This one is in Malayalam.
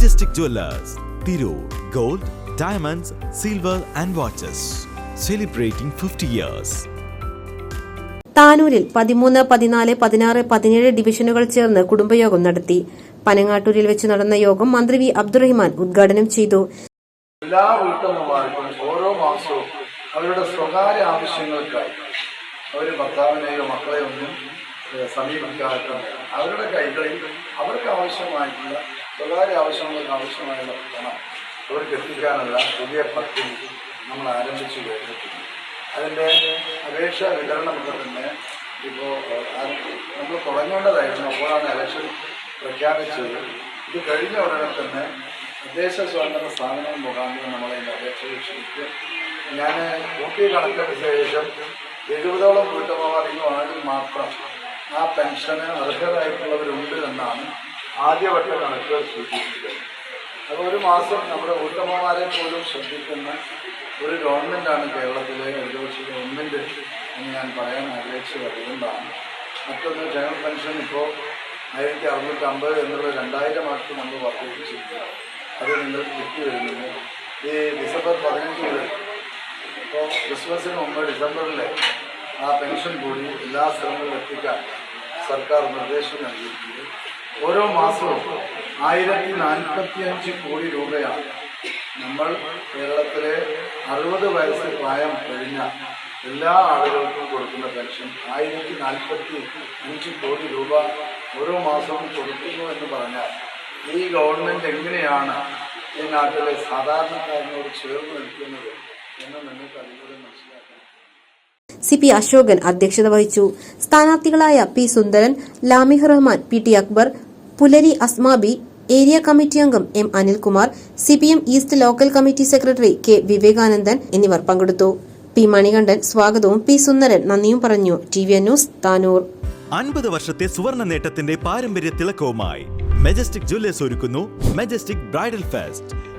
Majestic Jewellers Tirur gold diamonds silver and watches celebrating fifty years താനൂരിൽ പതിമൂന്ന് പതിനാല് പതിനാറ് പതിനേഴ് ഡിവിഷനുകൾ ചേർന്ന് കുടുംബയോഗം നടത്തി. പനങ്ങാട്ടൂരിൽ വെച്ച് നടന്ന യോഗം മന്ത്രി വി. അബ്ദുറഹിമാൻ ഉദ്ഘാടനം ചെയ്തു. എല്ലാ വീട്ടമ്മമാർക്കും ഓരോ മാസവും അവരുടെ സ്വകാര്യ ആവശ്യങ്ങൾക്കായി അവർ ഭർത്താവിനെയോ മക്കളെയോ ഒന്നും ഏഹ്, അവരുടെ കൈകളിൽ അവർക്ക് ആവശ്യമായിട്ടുള്ള സ്വകാര്യ ആവശ്യങ്ങൾക്ക് ആവശ്യമായുള്ള പണം അവർക്ക് എത്തിക്കാനുള്ള പുതിയ പദ്ധതി നമ്മൾ ആരംഭിച്ചു കഴിഞ്ഞിട്ടുണ്ട്. അതിന്റെ അപേക്ഷ വിതരണമൊക്കെ തന്നെ ഇപ്പോൾ നമ്മൾ തുടങ്ങേണ്ടതായിരുന്നു. അപ്പോഴാണ് ഇലക്ഷൻ പ്രഖ്യാപിച്ചത്. ഇത് കഴിഞ്ഞ ഉടനെ തന്നെ തദ്ദേശ സ്വയംഭരണ സ്ഥാപനം മുഖാന്തരം നമ്മളതിന്റെ അപേക്ഷ ക്ഷണിച്ച് ഞാൻ കൂട്ടി കണക്കെടുത്ത ശേഷം എഴുപതോളം വീട്ടമ്മമാർ ഈ മാത്രം ആ പെൻഷന് അർഹരായിട്ടുള്ളവരുണ്ട് എന്നാണ് ആദ്യവട്ട കണക്കുകൾ സൂചിപ്പിച്ചത് അപ്പോൾ ഒരു മാസം നമ്മുടെ ഉത്തമമാരെ പോലും ശ്രദ്ധിക്കുന്ന ഒരു ഗവൺമെന്റാണ് കേരളത്തിലെ ഒരുപക്ഷെ ഗവൺമെന്റ് എന്ന് ഞാൻ പറയാൻ ആഗ്രഹിച്ചത്. അതുകൊണ്ടാണ് മറ്റൊന്ന് ജനറൽ പെൻഷൻ ഇപ്പോൾ ആയിരത്തി അറുന്നൂറ്റി അമ്പത് എന്നുള്ള രണ്ടായിരം ആക്കി നമ്മൾ വർദ്ധിപ്പിച്ചിട്ടുണ്ട്. അത് നിങ്ങൾ കിട്ടി വരുന്നത് ഈ ഡിസംബർ പതിനഞ്ച് മുതൽ ഇപ്പോൾ ക്രിസ്മസിന് മുമ്പ് ഡിസംബറിൽ ആ പെൻഷൻ കൂടി എല്ലാ സ്ഥലങ്ങളിലും എത്തിക്കാൻ സർക്കാർ നിർദ്ദേശം നൽകിയിട്ടുണ്ട് ഓരോ മാസവും ആയിരത്തി നാൽപ്പത്തി അഞ്ച് കോടി രൂപയാണ് നമ്മൾ കേരളത്തിലെ അറുപത് വയസ്സ് പ്രായം കഴിഞ്ഞ എല്ലാ ആളുകൾക്കും കൊടുക്കുന്ന പെൻഷൻ ആയിരത്തി നാൽപ്പത്തി അഞ്ച് കോടി രൂപ ഓരോ മാസവും കൊടുക്കുന്നു എന്ന് പറഞ്ഞാൽ ഈ ഗവൺമെന്റ് എങ്ങനെയാണ് ഈ നാട്ടിലെ സാധാരണക്കാരനോട് ചേർന്ന് നിൽക്കുന്നത് എന്ന് നിങ്ങൾക്ക് അതിലൂടെ മനസ്സിലാക്കാം സി പി അശോകൻ അധ്യക്ഷത വഹിച്ചു. സ്ഥാനാർത്ഥികളായ P Sundaran Lamih Rahman P T Akbar Pulari Asmabi area committee അംഗം M Anilkumar C P M east local committee secretary K Vivekanandan എന്നിവർ പങ്കെടുത്തു. പി മണികണ്ഠൻ സ്വാഗതവും പി സുന്ദരൻ നന്ദിയും പറഞ്ഞു. T V news Tanur. അൻപത് വർഷത്തെ സുവർണ നേട്ടത്തിന്റെ പാരമ്പര്യ തിളക്കവുമായി മെജസ്റ്റിക് ജ്വല്ലേഴ്സ് ഒരുക്കുന്നു Majestic bridal fest.